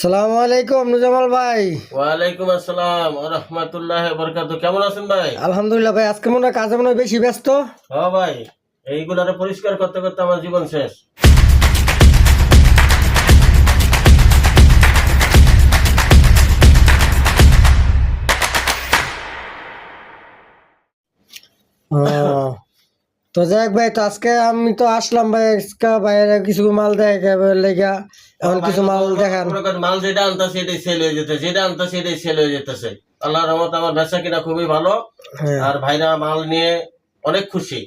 সালামু আলাইকুম নুজামাল ভাই। ওয়ালাইকুম আসসালাম রাহমাতুল্লাহি ওয়া কেমন আছেন ভাই? আলহামদুলিল্লাহ ভাই আজকে মনে হয় কাজে মনে হয় বেশি ব্যস্ত। হ্যাঁ ভাই এইগুলারে পরিষ্কার করতে করতে আমার জীবন শেষ। তো যাই ভাই তো আজকে আমি তো আসলাম ভাই আজকে বাইরে কিছু মাল দেখে লেগা। এখন কিছু মাল দেখান। মাল যেটা আনতেছে এটাই সেল হয়ে যেতেছে যেটা আনতেছে এটাই সেল হয়ে যেতেছে। আল্লাহর রহমত আমার বেচা কিনা খুবই ভালো হ্যাঁ। আর ভাইরা মাল নিয়ে অনেক খুশি।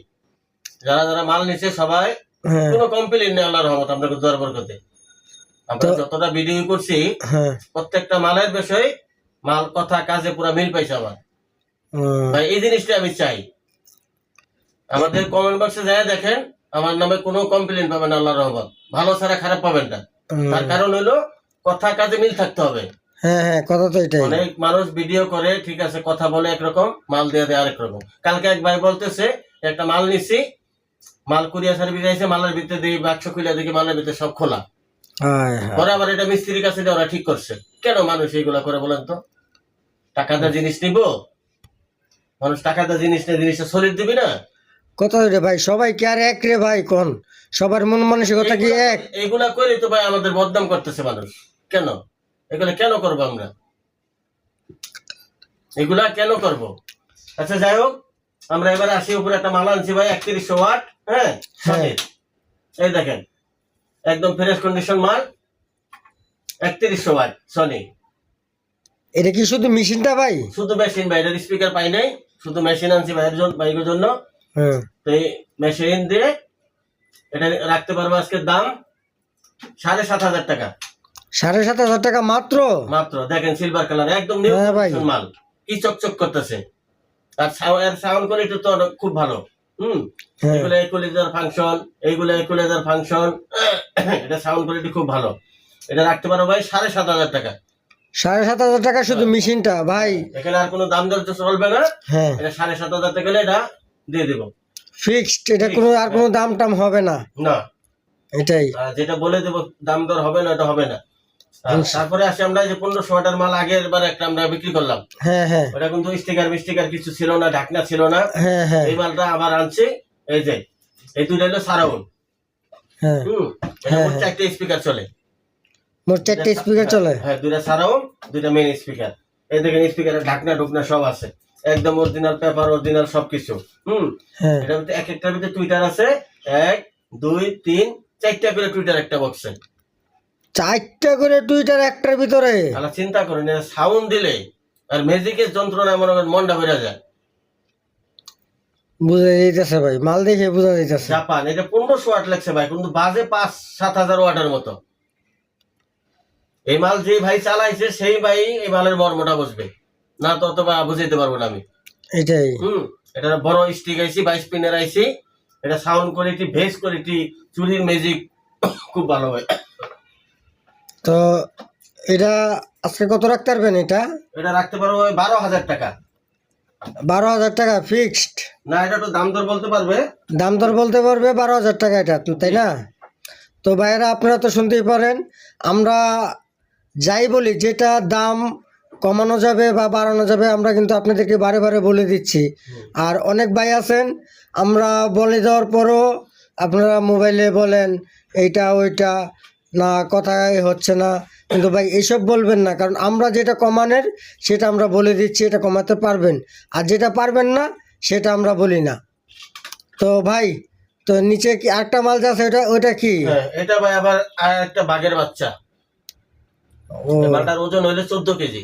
যারা যারা মাল নিছে সবাই হ্যাঁ। কোনো কমপ্লেন নেই আল্লাহর রহমত আপনাকে দোয়ার বরকতে আমরা যতটা ভিডিও করছি হ্যাঁ। প্রত্যেকটা মালের বিষয়ে মাল কথা কাজে পুরা মিল পাইছে আমার। ভাই এই জিনিসটা আমি চাই। আমাদের কমেন্ট বক্সে যায় দেখেন আমার নামে কোনো কমপ্লেন পাবেন না আল্লাহর রহমত। ভালো ছাড়া খারাপ পাবেন না। তার কারণ হলো কথা কাজে মিল থাকতে হবে। হ্যাঁ হ্যাঁ কথা তো এটাই। অনেক মানুষ ভিডিও করে ঠিক আছে কথা বলে একরকম মাল দিয়ে দেয় আরেক রকম। কালকে এক ভাই বলতেছে একটা মাল নিছি মাল কুরিয়ার সার্ভিস আইছে মালের ভিতরে দিই বাক্স খুলে দেখি মালের ভিতরে সব খোলা। পরে আবার এটা মিস্ত্রির কাছে দিয়ে ওরা ঠিক করছে। কেন মানুষ এইগুলা করে বলেন তো? টাকা দেওয়া জিনিস নিব? মানুষ টাকা দেওয়া জিনিস নিয়ে জিনিসটা শরীর দিবি না? কথা রে ভাই? সবাই কি আর এক রে ভাই কোন? সবার মন মানসিকতা কি এক? এইগুলা করে তো ভাই আমাদের বদনাম করতেছে মানুষ। কেন? এগুলা কেন করব আমরা? এগুলা কেন করব? আচ্ছা যাই হোক আমরা এবার আসি উপরে একটা মাল আনছি ভাই একত্রিশশো ওয়াট হ্যাঁ? সনির। এই দেখেন একদম ফ্রেশ কন্ডিশন মাল একত্রিশশো ওয়াট সনি এটা কি শুধু মেশিনটা ভাই? শুধু মেশিন ভাই এটার স্পিকার পাই নাই শুধু মেশিন আনছি ভাইয়ের জন্য বাইকের জন্য। হ্যাঁ তো মেশিন দিয়ে এটা রাখতে পারব আজকের দাম সাড়ে সাত হাজার টাকা। সাড়ে সাত হাজার টাকা মাত্র? মাত্র। দেখেন সিলভার কালার একদম নিউ হ্যাঁ মাল। কি চকচক করতেছে। আর সাউন্ড কোয়ালিটি তো খুব ভালো। হুম? হ্যাঁ। এগুলো ইকুয়ালাইজার ফাংশন এইগুলো ইকুয়ালাইজার ফাংশন এটা সাউন্ড কোয়ালিটি খুব ভালো। এটা রাখতে পারো ভাই সাড়ে সাত হাজার টাকা। সাড়ে সাত হাজার টাকা শুধু মেশিনটা ভাই। এখানে আর কোনো দাম দর চলবে না। হ্যাঁ। এটা সাড়ে সাত হাজার টাকা এটা দিয়ে দিব। ফিক্সড এটা কোনো আর কোনো দাম টাম হবে না। না। এটাই। যেটা বলে দেবো দাম দর হবে না এটা হবে না। তারপরে আসি আমরা যে পনেরোশো ওয়াটার মাল আগের বার একটা আমরা বিক্রি করলাম। হ্যাঁ হ্যাঁ। ওটা কিন্তু স্টিকার মিস্টিকার কিছু ছিল না ঢাকনা ছিল না। হ্যাঁ হ্যাঁ। এই মালটা আবার আনছি এই যে এই দুইটা হলো সারাউন্ড হ্যাঁ। হুম হ্যাঁ, মোট হ্যাঁ। চারটে স্পিকার চলে। মোট চারটে স্পিকার চলে? হ্যাঁ দুইটা সারাউন্ড দুইটা মেন স্পিকার এই দেখেন স্পিকারের ঢাকনা ঢুকনা সব আছে। একদম অরিজিনাল পেপার অরিজিনাল সবকিছু। হুম? হ্যাঁ। এটার ভিতরে এক একটার ভিতরে টুইটার আছে। এক দুই তিন চারটা করে টুইটার একটা বক্সে চারটা করে টুইটার একটার ভিতরে? তাহলে চিন্তা করেন সাউন্ড দিলে আর ম্যাজিকের যন্ত্রণা মনে করেন মনটা বেড়ে যায়। বুঝা যাইতেছে ভাই মাল দেখে বোঝা যাইতেছে। জাপান এটা পনেরোশো ওয়াট লাগছে ভাই কিন্তু বাজে পাঁচ সাত হাজার ওয়াটের মতো। এই মাল যে ভাই চালাইছে সেই ভাই এই মালের মর্মটা বুঝবে। না তো বা বুঝাইতে পারব না আমি। এটাই। হুম এটা বড় স্টিক আইছি বাইশ পিনের আইছি। এটা সাউন্ড কোয়ালিটি ভেস কোয়ালিটি চুরির ম্যাজিক খুব ভালো হয়। তো এটা আজকে কত রাখতে পারবেন এটা? এটা রাখতে পারব বারো হাজার টাকা। বারো হাজার টাকা ফিক্সড না এটা তো দাম দর বলতে পারবে। দাম দর বলতে পারবে বারো হাজার টাকা এটা তাই না? তো ভাইয়েরা আপনারা তো শুনতেই পারেন আমরা যাই বলি যেটা দাম কমানো যাবে বা বাড়ানো যাবে আমরা কিন্তু আপনাদেরকে বারে বারে বলে দিচ্ছি। আর অনেক ভাই আছেন আমরা বলে দেওয়ার পরও আপনারা মোবাইলে বলেন এইটা ওইটা না কথাই হচ্ছে না। কিন্তু ভাই এসব বলবেন না কারণ আমরা যেটা কমানের সেটা আমরা বলে দিচ্ছি এটা কমাতে পারবেন। আর যেটা পারবেন না সেটা আমরা বলি না। তো ভাই তো নিচে কি আরেকটা মাল আছে ওটা ওটা কি? হ্যাঁ এটা ভাই আবার আর একটা বাঘের বাচ্চা। ও। মালটার ওজন হইলে চোদ্দ কেজি।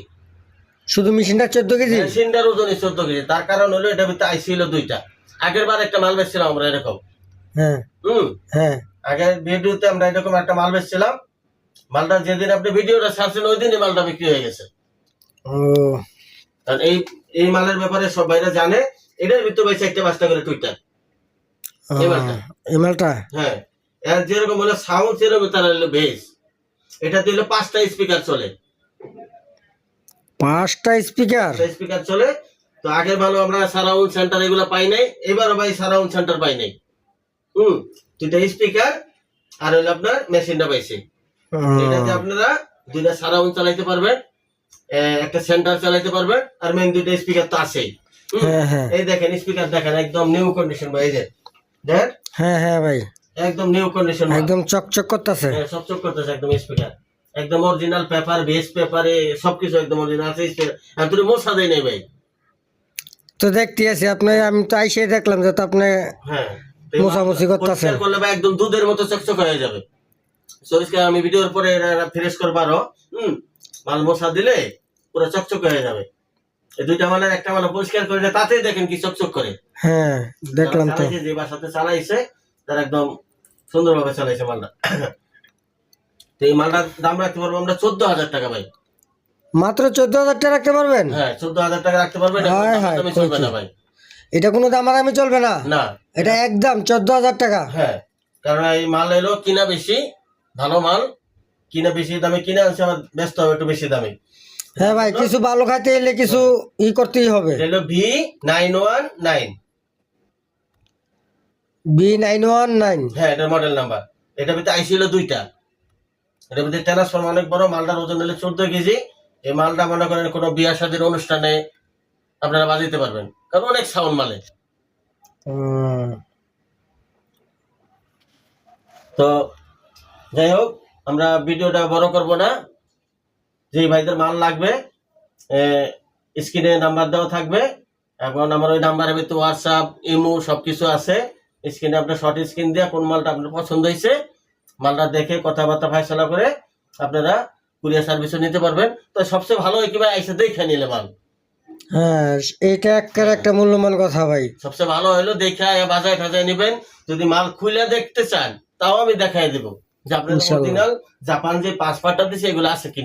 শুধু মেশিনটা চোদ্দ কেজি? মেশিনটার ওজন চোদ্দ কেজি। তার কারণ হলো এটা ভিতরে আইসি হলো দুইটা। আগের বার একটা মাল বেচছিলাম আমরা এরকম। হ্যাঁ। হুম? হ্যাঁ। আগের ভিডিওতে আমরা এরকম একটা মাল বেচছিলাম। মালটা যেদিন আপনি ভিডিওটা ছাড়ছেন ওই দিনই মালটা বিক্রি হয়ে গেছে। ও। এই এই মালের ব্যাপারে সবাইরা জানে এটার ভিতরে বেশি একটা পাঁচটা করে টুইটার এই মালটা। হ্যাঁ। এর যেরকম হলো সাউন্ড সেরকম তার হলো বেস এটা দিলে পাঁচটা স্পিকার চলে। পাঁচটা স্পিকার? স্পিকার চলে। তো আগের ভালো আমরা সারাউন্ড সেন্টার এগুলো পাই নাই এবারও ভাই সারাউন্ড সেন্টার পাই নাই। হুম দুইটা স্পিকার আর হলো আপনার মেশিনটা পাইছি। এটাতে আপনারা দুইটা সারাউন্ড চালাইতে পারবেন একটা সেন্টার চালাইতে পারবেন আর মেন দুইটা স্পিকার তো আছেই। হ্যাঁ হ্যাঁ। এই দেখেন স্পিকার দেখেন একদম নিউ কন্ডিশন ভাই এই যে। দেখ হ্যাঁ হ্যাঁ ভাই। একদম নিউ কন্ডিশন একদম চকচক করতেছে। হ্যাঁ চকচক করতেছে একদম স্পিকার। একদম অরিজিনাল পেপার বেস পেপারে সবকিছু একদম অরিজিনাল আছে আর তুমি মশা দেয় নাই ভাই। তো দেখতে আছি আপনি আমি তো আইসে দেখলাম যে তো আপনি হ্যাঁ মোছামুছি করতাছেন। পরিষ্কার করলে ভাই একদম দুধের মতো চকচক হয়ে যাবে। সরিষ্কার আমি ভিডিওর পরে ফ্রেশ করবারও হুম মাল মশা দিলে পুরো চকচক হয়ে যাবে। এই দুইটা মালের একটা মাল পরিষ্কার করে তাতেই দেখেন কি চকচক করে। হ্যাঁ দেখলাম তো। যে বাসাতে চালাইছে তার একদম সুন্দরভাবে চালাইছে মালটা। তো এই মালটার দাম রাখতে পারব আমরা চোদ্দ হাজার টাকা ভাই। মাত্র চোদ্দ হাজার টাকা রাখতে পারবেন? হ্যাঁ চোদ্দ হাজার টাকা রাখতে পারবেন এটা হায় হায়, চলবে না ভাই। এটা কোনো দামাদামি চলবে না? না। এটা একদম চোদ্দ হাজার টাকা। হ্যাঁ কারণ এই মাল এলো কিনা বেশি ভালো মাল কিনা বেশি দামে কিনে আনছে আমার ব্যস্ত হবে একটু বেশি দামে। হ্যাঁ ভাই কিছু ভালো খাইতে এলে কিছু ই করতেই হবে। এটা হলো V nine one nine B nine one nine হ্যাঁ এটার মডেল নাম্বার এটা ভিতরে আইসি হলো দুইটা। এটার ভিতরে ট্রান্সফর্ম অনেক বড়, মালটার ওজন হলো চোদ্দ কেজি, এই মালটা মনে করেন কোনো বিয়া শাদীর অনুষ্ঠানে আপনারা বাজাইতে পারবেন। কারণ অনেক সাউন্ড মালে। তো যাই হোক, আমরা ভিডিওটা বড় করব না। যে ভাইদের মাল লাগবে স্ক্রিনে নাম্বার দেওয়া থাকবে এখন আমার ওই নাম্বারের ভিতরে হোয়াটসঅ্যাপ ইমো সবকিছু আছে। স্ক্রিনে আপনার শর্ট স্ক্রিন দিয়ে কোন মালটা আপনার পছন্দ হয়েছে মালটা দেখে কথাবার্তা ফাইসলা করে আপনারা কুরিয়ার সার্ভিসও নিতে পারবেন। তো সবচেয়ে ভালো ভাই? আইসা দেখে নিলে মাল। হ্যাঁ এটা একটা একটা মূল্যবান কথা ভাই। সবচেয়ে ভালো হলো দেখে বাজায় টাজায় নিবেন। যদি মাল খুলে দেখতে চান তাও আমি দেখাই দেবো। যে আপনার অরিজিনাল জাপান যে পাসপোর্টটা দিছে এগুলো আছে কি